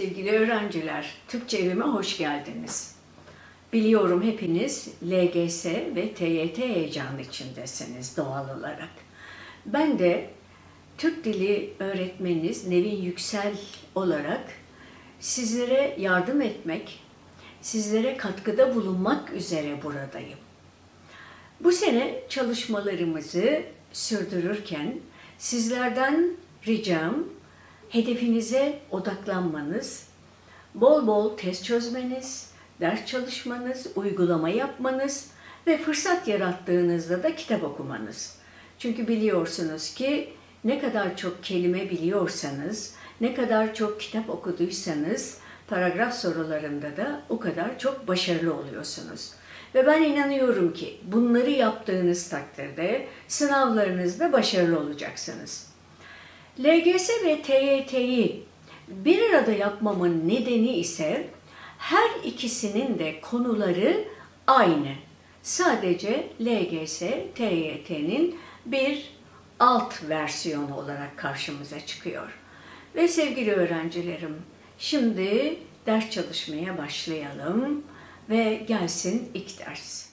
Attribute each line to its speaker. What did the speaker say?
Speaker 1: Sevgili öğrenciler, Türkçe evime hoş geldiniz. Biliyorum hepiniz LGS ve TYT heyecanı içindesiniz doğal olarak. Ben de Türk Dili öğretmeniniz Nevin Yüksel olarak sizlere yardım etmek, sizlere katkıda bulunmak üzere buradayım. Bu sene çalışmalarımızı sürdürürken sizlerden ricam hedefinize odaklanmanız, bol bol test çözmeniz, ders çalışmanız, uygulama yapmanız ve fırsat yarattığınızda da kitap okumanız. Çünkü biliyorsunuz ki ne kadar çok kelime biliyorsanız, ne kadar çok kitap okuduysanız paragraf sorularında da o kadar çok başarılı oluyorsunuz. Ve ben inanıyorum ki bunları yaptığınız takdirde sınavlarınızda başarılı olacaksınız. LGS ve TYT'yi bir arada yapmamın nedeni ise her ikisinin de konuları aynı. Sadece LGS, TYT'nin bir alt versiyonu olarak karşımıza çıkıyor. Ve sevgili öğrencilerim, şimdi ders çalışmaya başlayalım ve gelsin ilk ders.